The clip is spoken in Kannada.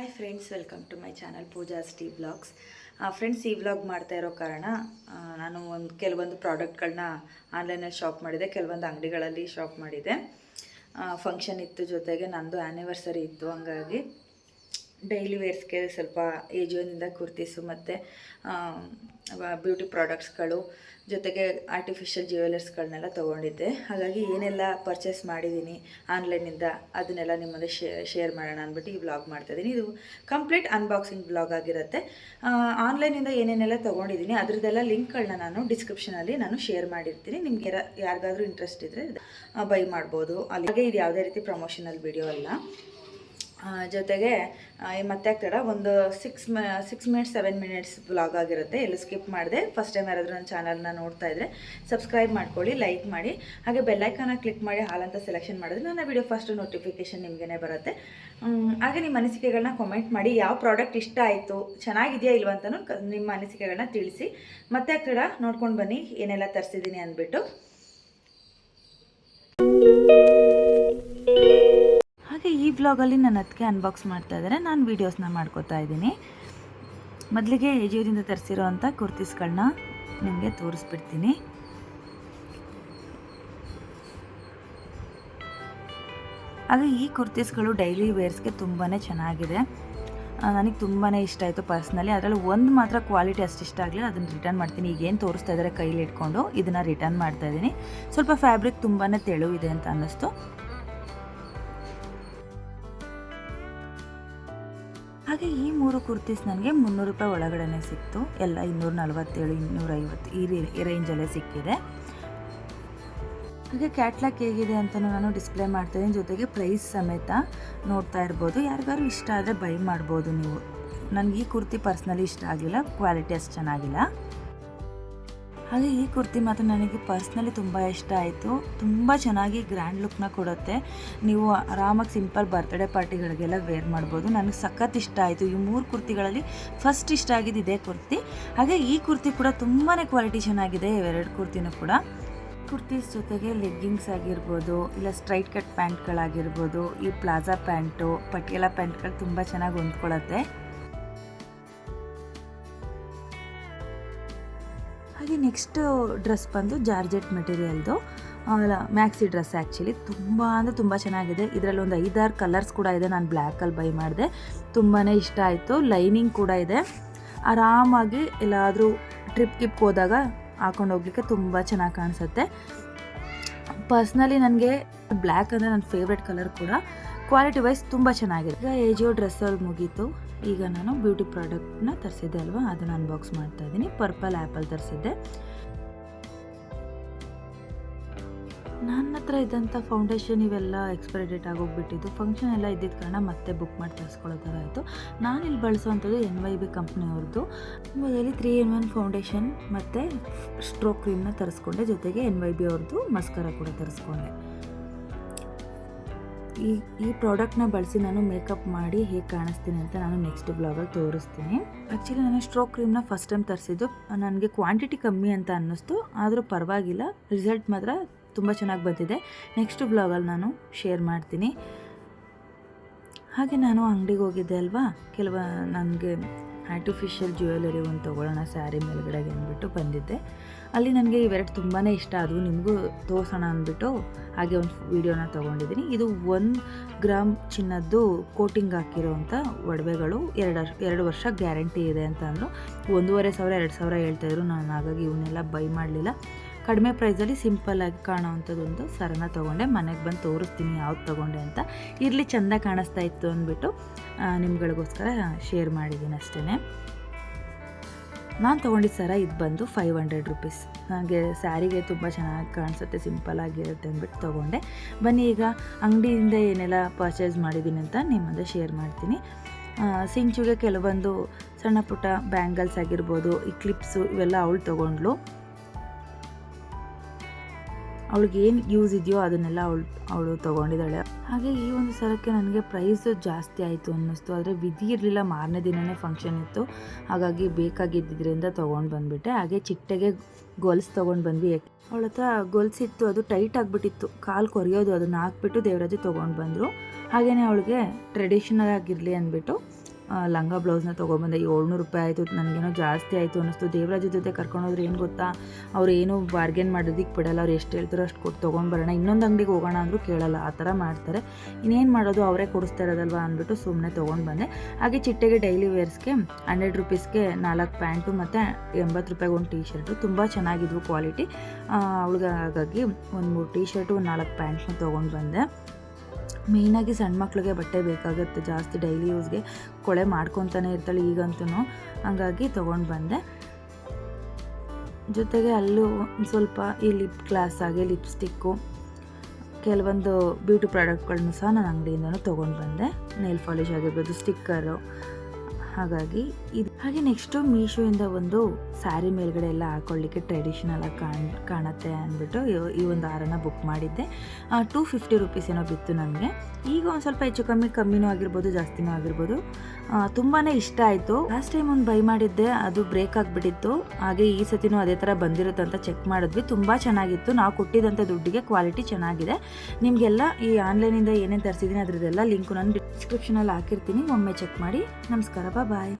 Hi friends welcome to my channel Pooja ಸ್ಟೀ vlogs friends ಈ ವ್ಲಾಗ್ ಮಾಡ್ತಾ ಇರೋ ಕಾರಣ ನಾನು ಒಂದು ಕೆಲವೊಂದು ಪ್ರಾಡಕ್ಟ್ಗಳನ್ನ ಆನ್ಲೈನಲ್ಲಿ ಶಾಪ್ ಮಾಡಿದೆ, ಕೆಲವೊಂದು ಅಂಗಡಿಗಳಲ್ಲಿ ಶಾಪ್ ಮಾಡಿದೆ. ಫಂಕ್ಷನ್ ಇತ್ತು ಜೊತೆಗೆ ನಂದು ಆ್ಯನಿವರ್ಸರಿ ಇತ್ತು, ಹಂಗಾಗಿ. ಡೈಲಿ ವೇರ್ಸ್ಗೆ ಸ್ವಲ್ಪ ಏಜಿಯೋನಿಂದ ಕುರ್ತೀಸು ಮತ್ತು ಬ್ಯೂಟಿ ಪ್ರಾಡಕ್ಟ್ಸ್ಗಳು ಜೊತೆಗೆ ಆರ್ಟಿಫಿಷಿಯಲ್ ಜ್ಯುವೆಲರ್ಸ್ಗಳನ್ನೆಲ್ಲ ತೊಗೊಂಡಿದ್ದೆ. ಹಾಗಾಗಿ ಏನೆಲ್ಲ ಪರ್ಚೇಸ್ ಮಾಡಿದ್ದೀನಿ ಆನ್ಲೈನಿಂದ ಅದನ್ನೆಲ್ಲ ನಿಮ್ಮಲ್ಲಿ ಶೇರ್ ಮಾಡೋಣ ಅಂದ್ಬಿಟ್ಟು ಈ ವ್ಲಾಗ್ ಮಾಡ್ತಾಯಿದ್ದೀನಿ. ಇದು ಕಂಪ್ಲೀಟ್ ಅನ್ಬಾಕ್ಸಿಂಗ್ ಬ್ಲಾಗ್ ಆಗಿರುತ್ತೆ. ಆನ್ಲೈನಿಂದ ಏನೇನೆಲ್ಲ ತೊಗೊಂಡಿದ್ದೀನಿ ಅದರದ್ದೆಲ್ಲ ಲಿಂಕ್ಗಳನ್ನ ನಾನು ಡಿಸ್ಕ್ರಿಪ್ಷನಲ್ಲಿ ನಾನು ಶೇರ್ ಮಾಡಿರ್ತೀನಿ. ನಿಮ್ಗೆ ಯಾರಿಗಾದರೂ ಇಂಟ್ರೆಸ್ಟ್ ಇದ್ದರೆ ಬೈ ಮಾಡ್ಬೋದು. ಅಲ್ಲಿ ಹಾಗೆ ಇದು ಯಾವುದೇ ರೀತಿ ಪ್ರಮೋಷನಲ್ ವಿಡಿಯೋ ಅಲ್ಲ. ಜೊತೆಗೆ ಮತ್ತೆ ಆಗ್ತಾಡ ಒಂದು ಸಿಕ್ಸ್ ಮ six minutes seven minutes vlog ಆಗಿರುತ್ತೆ. ಎಲ್ಲೂ ಸ್ಕಿಪ್ ಮಾಡಿದೆ ಫಸ್ಟ್ ಟೈಮ್ ಯಾರಾದರೂ ನನ್ನ ಚಾನಲ್ನ ನೋಡ್ತಾ ಇದ್ದರೆ ಸಬ್ಸ್ಕ್ರೈಬ್ ಮಾಡ್ಕೊಳ್ಳಿ ಲೈಕ್ ಮಾಡಿ. ಹಾಗೆ ಬೆಲ್ಲೈಕನ ಕ್ಲಿಕ್ ಮಾಡಿ, ಹಾಲಂತ ಸೆಲೆಕ್ಷನ್ ಮಾಡಿದ್ರೆ ನನ್ನ ವಿಡಿಯೋ ಫಸ್ಟ್ ನೋಟಿಫಿಕೇಶನ್ ನಿಮಗೇ ಬರುತ್ತೆ. ಹಾಗೆ ನಿಮ್ಮ ಅನಿಸಿಕೆಗಳನ್ನ ಕಾಮೆಂಟ್ ಮಾಡಿ, ಯಾವ ಪ್ರಾಡಕ್ಟ್ ಇಷ್ಟ ಆಯಿತು, ಚೆನ್ನಾಗಿದೆಯಾ ಇಲ್ವಾ ಅಂತಲೂ ಕ- ನಿಮ್ಮ ಅನಿಸಿಕೆಗಳನ್ನ ತಿಳಿಸಿ. ಮತ್ತೆ ಆಗ್ತಾಡ ನೋಡ್ಕೊಂಡು ಬನ್ನಿ, ಏನೆಲ್ಲ ತರಿಸಿದ್ದೀನಿ ಅಂದ್ಬಿಟ್ಟು. ವ್ಲಾಗಲ್ಲಿ ನನ್ನ ಅದಕ್ಕೆ ಅನ್ಬಾಕ್ಸ್ ಮಾಡ್ತಾ ಇದ್ದಾರೆ ನಾನು ವೀಡಿಯೋಸ್ನ ಮಾಡ್ಕೋತಾ ಇದ್ದೀನಿ. ಮೊದಲಿಗೆ ಎಜಿಯೋದಿಂದ ತರಿಸಿರೋ ಅಂಥ ಕುರ್ತೀಸ್ಗಳನ್ನ ನಿಮಗೆ ತೋರಿಸ್ಬಿಡ್ತೀನಿ. ಹಾಗೆ ಈ ಕುರ್ತೀಸ್ಗಳು ಡೈಲಿ ವೇರ್ಸ್ಗೆ ತುಂಬಾ ಚೆನ್ನಾಗಿದೆ. ನನಗೆ ತುಂಬಾ ಇಷ್ಟ ಆಯಿತು ಪರ್ಸ್ನಲಿ ಅದರಲ್ಲಿ ಒಂದು ಮಾತ್ರ ಕ್ವಾಲಿಟಿ ಅಷ್ಟು ಇಷ್ಟ ಆಗಲಿಲ್ಲ. ಅದನ್ನು ರಿಟರ್ನ್ ಮಾಡ್ತೀನಿ. ಈಗೇನು ತೋರಿಸ್ತಾ ಇದ್ದಾರೆ ಕೈಲಿ ಇಟ್ಕೊಂಡು, ಇದನ್ನು ರಿಟರ್ನ್ ಮಾಡ್ತಾ ಇದ್ದೀನಿ. ಸ್ವಲ್ಪ ಫ್ಯಾಬ್ರಿಕ್ ತುಂಬಾ ಇದೆ ಅಂತ ಅನ್ನಿಸ್ತು. ಹಾಗೆ ಈ ಮೂರು ಕುರ್ತೀಸ್ ನನಗೆ ಮುನ್ನೂರು ರೂಪಾಯಿ ಒಳಗಡೆ ಸಿಕ್ತು. ಎಲ್ಲ ಇನ್ನೂರ ನಲ್ವತ್ತೇಳು ಇನ್ನೂರೈವತ್ತು ಈ ರೇಂಜಲ್ಲೇ ಸಿಕ್ಕಿದೆ. ಹಾಗೆ ಕ್ಯಾಟ್ಲಾಕ್ ಹೇಗಿದೆ ಅಂತ ನಾನು ಡಿಸ್ಪ್ಲೇ ಮಾಡ್ತಾಯಿದ್ದೀನಿ ಜೊತೆಗೆ ಪ್ರೈಸ್ ಸಮೇತ ನೋಡ್ತಾ ಇರ್ಬೋದು. ಯಾರಿಗಾರು ಇಷ್ಟ ಆದರೆ ಬೈ ಮಾಡ್ಬೋದು ನೀವು. ನನಗೆ ಈ ಕುರ್ತಿ ಪರ್ಸ್ನಲಿ ಇಷ್ಟ ಆಗಿಲ್ಲ, ಕ್ವಾಲಿಟಿ ಅಷ್ಟು ಚೆನ್ನಾಗಿಲ್ಲ. ಹಾಗೆ ಈ ಕುರ್ತಿ ಮಾತ್ರ ನನಗೆ ಪರ್ಸ್ನಲಿ ತುಂಬ ಇಷ್ಟ ಆಯಿತು. ತುಂಬ ಚೆನ್ನಾಗಿ ಗ್ರ್ಯಾಂಡ್ ಲುಕ್ನ ಕೊಡುತ್ತೆ. ನೀವು ಆರಾಮಾಗಿ ಸಿಂಪಲ್ ಬರ್ತ್ಡೇ ಪಾರ್ಟಿಗಳಿಗೆಲ್ಲ ವೇರ್ ಮಾಡ್ಬೋದು. ನನಗೆ ಸಖತ್ ಇಷ್ಟ ಆಯಿತು. ಈ ಮೂರು ಕುರ್ತಿಗಳಲ್ಲಿ ಫಸ್ಟ್ ಇಷ್ಟ ಆಗಿದ್ದು ಇದೇ ಕುರ್ತಿ. ಹಾಗೆ ಈ ಕುರ್ತಿ ಕೂಡ ತುಂಬಾ ಕ್ವಾಲಿಟಿ ಚೆನ್ನಾಗಿದೆ ಇವೆರಡು ಕುರ್ತಿನೂ ಕೂಡ. ಕುರ್ತೀಸ್ ಜೊತೆಗೆ ಲೆಗ್ಗಿಂಗ್ಸ್ ಆಗಿರ್ಬೋದು, ಇಲ್ಲ ಸ್ಟ್ರೈಟ್ ಕಟ್ ಪ್ಯಾಂಟ್ಗಳಾಗಿರ್ಬೋದು ಈ ಪ್ಲಾಜಾ ಪ್ಯಾಂಟು ಪಟಿಯಾಲ ಪ್ಯಾಂಟ್ಗಳು ತುಂಬ ಚೆನ್ನಾಗಿ ಹೊಂದ್ಕೊಳ್ಳುತ್ತೆ ಹಾಗೆ ನೆಕ್ಸ್ಟ್ ಡ್ರೆಸ್ ಬಂದು ಜಾರ್ಜೆಟ್ ಮೆಟೀರಿಯಲ್ದು. ಮ್ಯಾಕ್ಸಿ ಡ್ರೆಸ್ ಆ್ಯಕ್ಚುಲಿ ತುಂಬ ಅಂದರೆ ತುಂಬ ಚೆನ್ನಾಗಿದೆ. ಇದರಲ್ಲಿ ಒಂದು ಐದಾರು ಕಲರ್ಸ್ ಕೂಡ ಇದೆ. ನಾನು ಬ್ಲ್ಯಾಕಲ್ಲಿ ಬೈ ಮಾಡಿದೆ. ತುಂಬಾ ಇಷ್ಟ ಆಯಿತು. ಲೈನಿಂಗ್ ಕೂಡ ಇದೆ. ಆರಾಮಾಗಿ ಎಲ್ಲಾದರೂ ಟ್ರಿಪ್ ಗಿಪ್ ಹೋದಾಗ ಹಾಕೊಂಡು ಹೋಗ್ಲಿಕ್ಕೆ ತುಂಬ ಚೆನ್ನಾಗಿ ಕಾಣಿಸುತ್ತೆ. ಪರ್ಸ್ನಲಿ ನನಗೆ ಬ್ಲ್ಯಾಕ್ ಅಂದರೆ ನನ್ನ ಫೇವ್ರೆಟ್ ಕಲರ್ ಕೂಡ. ಕ್ವಾಲಿಟಿ ವೈಸ್ ತುಂಬ ಚೆನ್ನಾಗಿದೆ. ಈಗ ಏಜಿಯೋ ಡ್ರೆಸ್ಸಲ್ಲಿ ಮುಗೀತು. ಈಗ ನಾನು ಬ್ಯೂಟಿ ಪ್ರಾಡಕ್ಟ್ನ ತರಿಸಿದ್ದೆ ಅಲ್ವಾ? ಅದನ್ನು ಅನ್ಬಾಕ್ಸ್ ಮಾಡ್ತಾ ಇದ್ದೀನಿ. ಪರ್ಪಲ್ ಆ್ಯಪಲ್ ತರಿಸಿದ್ದೆ. ನನ್ನ ಹತ್ರ ಇದ್ದಂಥ ಫೌಂಡೇಶನ್ ಇವೆಲ್ಲ ಎಕ್ಸ್ಪೈರಿ ಡೇಟ್ ಆಗೋಗ್ಬಿಟ್ಟಿದ್ದು. ಫಂಕ್ಷನ್ ಎಲ್ಲ ಇದ್ದಿದ್ದ ಕಾರಣ ಮತ್ತೆ ಬುಕ್ ಮಾಡಿ ತರಿಸ್ಕೊಳ್ಳೋ ಥರ ಆಯಿತು. ಇಲ್ಲಿ ಬಳಸೋವಂಥದ್ದು ಎನ್ ವೈ ಬಿ ಕಂಪ್ನಿಯವ್ರದ್ದು ಮೊದಲೇ ತ್ರೀ ಇನ್ ಒನ್ ಫೌಂಡೇಶನ್ ಮತ್ತು ಸ್ಟ್ರೋಕ್ ಕ್ರೀಮ್ನ ತರಿಸ್ಕೊಂಡೆ. ಜೊತೆಗೆ ಎನ್ ವೈ ಬಿ ಅವ್ರದ್ದು ಮಸ್ಕರ ಕೂಡ ತರಿಸ್ಕೊಂಡೆ. ಈ ಈ ಪ್ರಾಡಕ್ಟ್ನ ಬಳಸಿ ನಾನು ಮೇಕಪ್ ಮಾಡಿ ಹೇಗೆ ಕಾಣಿಸ್ತೀನಿ ಅಂತ ನಾನು ನೆಕ್ಸ್ಟ್ ಬ್ಲಾಗಲ್ಲಿ ತೋರಿಸ್ತೀನಿ. ಆ್ಯಕ್ಚುಲಿ ನಾನು ಸ್ಟ್ರೋಕ್ ಕ್ರೀಮ್ನ ಫಸ್ಟ್ ಟೈಮ್ ತರಿಸಿದ್ದು. ನನಗೆ ಕ್ವಾಂಟಿಟಿ ಕಮ್ಮಿ ಅಂತ ಅನ್ನಿಸ್ತು. ಆದರೂ ಪರವಾಗಿಲ್ಲ. ರಿಸಲ್ಟ್ ಮಾತ್ರ ತುಂಬ ಚೆನ್ನಾಗಿ ಬಂದಿದೆ. ನೆಕ್ಸ್ಟ್ ಬ್ಲಾಗಲ್ಲಿ ನಾನು ಶೇರ್ ಮಾಡ್ತೀನಿ. ಹಾಗೆ ನಾನು ಅಂಗಡಿಗೆ ಹೋಗಿದ್ದೆ ಅಲ್ವಾ? ಕೆಲವ ನನಗೆ ಆರ್ಟಿಫಿಷಿಯಲ್ ಜ್ಯುವೆಲರಿ ಒಂದು ತೊಗೊಳ್ಳೋಣ ಸ್ಯಾರಿ ಮೇಲ್ಗಡೆಗೆ ಅಂದ್ಬಿಟ್ಟು ಬಂದಿದ್ದೆ. ಅಲ್ಲಿ ನನಗೆ ಇವೆರಡು ತುಂಬಾ ಇಷ್ಟ. ಆದವು ನಿಮಗೂ ತೋರಿಸೋಣ ಅಂದ್ಬಿಟ್ಟು ಹಾಗೆ ಒಂದು ವೀಡಿಯೋನ ತೊಗೊಂಡಿದ್ದೀನಿ. ಇದು ಒಂದು ಗ್ರಾಮ್ ಚಿನ್ನದ್ದು ಕೋಟಿಂಗ್ ಹಾಕಿರೋವಂಥ ಒಡವೆಗಳು. ಎರಡು ಎರಡು ವರ್ಷ ಗ್ಯಾರಂಟಿ ಇದೆ ಅಂತ ಅಂದರು ಒಂದೂವರೆ ಸಾವಿರ, ಎರಡು ಸಾವಿರ ಹೇಳ್ತಾಯಿದ್ರು ನಾನು ಹಾಗಾಗಿ ಇವನ್ನೆಲ್ಲ ಬೈ ಮಾಡಲಿಲ್ಲ. ಕಡಿಮೆ ಪ್ರೈಸಲ್ಲಿ ಸಿಂಪಲ್ಲಾಗಿ ಕಾಣೋವಂಥದ್ದೊಂದು ಸರನ ತೊಗೊಂಡೆ. ಮನೆಗೆ ಬಂದು ತೋರಿಸ್ತೀನಿ ಯಾವ್ದು ತೊಗೊಂಡೆ ಅಂತ. ಇರಲಿ ಚೆಂದ ಕಾಣಿಸ್ತಾ ಇತ್ತು ಅಂದ್ಬಿಟ್ಟು ನಿಮ್ಗಳಿಗೋಸ್ಕರ ಶೇರ್ ಮಾಡಿದ್ದೀನಿ ಅಷ್ಟೇ ನಾನು ತೊಗೊಂಡಿದ್ದ ಸರ ಇದು ಬಂದು ಫೈವ್ ಹಂಡ್ರೆಡ್ ರುಪೀಸ್ ನನಗೆ ಸ್ಯಾರಿಗೆ ತುಂಬ ಚೆನ್ನಾಗಿ ಕಾಣಿಸುತ್ತೆ ಸಿಂಪಲ್ ಆಗಿರುತ್ತೆ ಅಂದ್ಬಿಟ್ಟು ತೊಗೊಂಡೆ. ಬನ್ನಿ ಈಗ ಅಂಗಡಿಯಿಂದ ಏನೆಲ್ಲ ಪರ್ಚೇಸ್ ಮಾಡಿದ್ದೀನಿ ಅಂತ ನಿಮ್ಮ ಶೇರ್ ಮಾಡ್ತೀನಿ. ಸಿಂಚುಗೆ ಕೆಲವೊಂದು ಸಣ್ಣ ಪುಟ್ಟ ಬ್ಯಾಂಗಲ್ಸ್ ಆಗಿರ್ಬೋದು ಈ ಕ್ಲಿಪ್ಸು ಇವೆಲ್ಲ ಅವಳು ತೊಗೊಂಡ್ಲು ಅವಳಿಗೆ ಏನು ಯೂಸ್ ಇದೆಯೋ ಅದನ್ನೆಲ್ಲ ಅವಳು ಅವಳು ತೊಗೊಂಡಿದ್ದಾಳೆ. ಹಾಗೆ ಈ ಒಂದು ಸರಕ್ಕೆ ನನಗೆ ಪ್ರೈಸ್ ಜಾಸ್ತಿ ಆಯಿತು ಅನ್ನಿಸ್ತು. ಆದರೆ ವಿಧಿ ಇರಲಿಲ್ಲ. ಮಾರನೇ ದಿನವೇ ಫಂಕ್ಷನ್ ಇತ್ತು. ಹಾಗಾಗಿ ಬೇಕಾಗಿದ್ದರಿಂದ ತೊಗೊಂಡು ಬಂದುಬಿಟ್ಟೆ. ಹಾಗೆ ಚಿಟ್ಟೆಗೆ ಗೊಲ್ಸ್ ತೊಗೊಂಡು ಬಂದ್ವಿ. ಅವಳ ಹತ್ರ ಗೊಲ್ಸಿತ್ತು ಅದು ಟೈಟ್ ಆಗಿಬಿಟ್ಟಿತ್ತು. ಕಾಲು ಕೊರೆಯೋದು ಅದನ್ನು ಹಾಕ್ಬಿಟ್ಟು ದೇವರಾಜು ತೊಗೊಂಡು ಬಂದರು. ಹಾಗೆಯೇ ಅವಳಿಗೆ ಟ್ರೆಡಿಷನಲ್ ಆಗಿರಲಿ ಅಂದ್ಬಿಟ್ಟು ಲಂಗ ಬ್ಲೌಸ್ನ ತೊಗೊಬಂದೆ ಏಳ್ನೂರು ರೂಪಾಯಿ ಆಯಿತು, ನನಗೇನೋ ಜಾಸ್ತಿ ಆಯಿತು ಅನ್ನಿಸ್ತು. ದೇವರಾಜ ಜೊತೆ ಕರ್ಕೊಂಡೋದ್ರೆ ಏನು ಗೊತ್ತಾ? ಅವ್ರು ಏನು ಬಾರ್ಗೇನ್ ಮಾಡೋದಕ್ಕೆ ಬಿಡಲ್ಲ, ಅವ್ರು ಎಷ್ಟು ಹೇಳ್ತಾರೋ ಅಷ್ಟು ಕೊಟ್ಟು ತೊಗೊಂಡ್ಬರೋಣ. ಇನ್ನೊಂದು ಅಂಗಡಿಗೆ ಹೋಗೋಣ ಅಂದರೂ ಕೇಳಲ್ಲ, ಆ ಥರ ಮಾಡ್ತಾರೆ. ಇನ್ನೇನು ಮಾಡೋದು, ಅವರೇ ಕೊಡಿಸ್ತಾ ಇರೋದಲ್ವಾ ಅಂದ್ಬಿಟ್ಟು ಸುಮ್ಮನೆ ತೊಗೊಂಡು ಬಂದೆ ಹಾಗೆ ಚಿಟ್ಟೆಗೆ ಡೈಲಿ ವೇರ್ಸ್ಗೆ ಹಂಡ್ರೆಡ್ ರುಪೀಸ್ಗೆ ನಾಲ್ಕು ಪ್ಯಾಂಟು ಮತ್ತು ಎಂಬತ್ತು ರೂಪಾಯಿಗೆ ಒಂದು ಟೀ ಶರ್ಟು ತುಂಬ ಚೆನ್ನಾಗಿದ್ವು ಕ್ವಾಲಿಟಿ. ಅವಳಿಗೆ ಹಾಗಾಗಿ ಒಂದು ಮೂರು ಟೀ ಶರ್ಟು ಒಂದು ನಾಲ್ಕು ಪ್ಯಾಂಟ್ನ ತೊಗೊಂಡು ಬಂದೆ ಮೇಯ್ನಾಗಿ ಸಣ್ಣ ಮಕ್ಳಿಗೆ ಬಟ್ಟೆ ಬೇಕಾಗುತ್ತೆ, ಜಾಸ್ತಿ ಡೈಲಿ ಯೂಸ್ಗೆ ಕೊಳೆ ಮಾಡ್ಕೊತಾನೆ ಇರ್ತಾಳೆ ಈಗಂತೂ ಹಂಗಾಗಿ ತೊಗೊಂಡು ಬಂದೆ. ಜೊತೆಗೆ ಅಲ್ಲೂ ಸ್ವಲ್ಪ ಈ ಲಿಪ್ ಗ್ಲಾಸ್ ಆಗಿ ಲಿಪ್ಸ್ಟಿಕ್ಕು ಕೆಲವೊಂದು ಬ್ಯೂಟಿ ಪ್ರಾಡಕ್ಟ್ಗಳನ್ನೂ ಸಹ ನಾನು ಅಂಗಡಿಯಿಂದನೂ ತೊಗೊಂಡು ಬಂದೆ. ನೇಲ್ ಪಾಲಿಶ್ ಆಗಿರ್ಬೋದು ಸ್ಟಿಕ್ಕರು ಹಾಗಾಗಿ ಇದು ಹಾಗೆ ನೆಕ್ಸ್ಟ್ ಮೀಶೋ ಇಂದ ಒಂದು ಸ್ಯಾರಿ ಮೇಲ್ಗಡೆ ಎಲ್ಲ ಹಾಕೊಳ್ಳಿಕ್ಕೆ ಟ್ರೆಡಿಷನಲ್ ಆಗಿ ಕಾಣ್, ಕಾಣುತ್ತೆ ಅಂದ್ಬಿಟ್ಟು ಈ- ಒಂದು ಹಾರನ ಬುಕ್ ಮಾಡಿದ್ದೆ. ಟೂ ಫಿಫ್ಟಿ ರುಪೀಸ್ ಏನೋ ಬಿತ್ತು ನನಗೆ. ಈಗ ಒಂದು ಸ್ವಲ್ಪ ಹೆಚ್ಚು ಕಮ್ಮಿ, ಕಮ್ಮಿನೂ ಆಗಿರ್ಬೋದು, ಜಾಸ್ತಿನೂ ಆಗಿರ್ಬೋದು. ತುಂಬಾ ಇಷ್ಟ ಆಯಿತು. ಲಾಸ್ಟ್ ಟೈಮ್ ಒಂದು ಬೈ ಮಾಡಿದ್ದೆ, ಅದು ಬ್ರೇಕ್ ಆಗಿಬಿಟ್ಟಿತ್ತು. ಹಾಗೆ ಈ ಸತಿನೂ ಅದೇ ಥರ ಬಂದಿರುತ್ತೆ ಅಂತ ಚೆಕ್ ಮಾಡಿದ್ವಿ. ತುಂಬ ಚೆನ್ನಾಗಿತ್ತು. ನಾವು ಕೊಟ್ಟಿದ್ದಂಥ ದುಡ್ಡಿಗೆ ಕ್ವಾಲಿಟಿ ಚೆನ್ನಾಗಿದೆ. ನಿಮಗೆಲ್ಲ ಈ ಆನ್ಲೈನಿಂದ ಏನೇನು ತರಿಸಿದ್ದೀನಿ ಅದರದ್ದೆಲ್ಲ ಲಿಂಕು ನಾನು ಡಿಸ್ಕ್ರಿಪ್ಷನಲ್ಲಿ ಹಾಕಿರ್ತೀನಿ. ಒಮ್ಮೆ ಚೆಕ್ ಮಾಡಿ. ನಮಸ್ಕಾರ Бувай!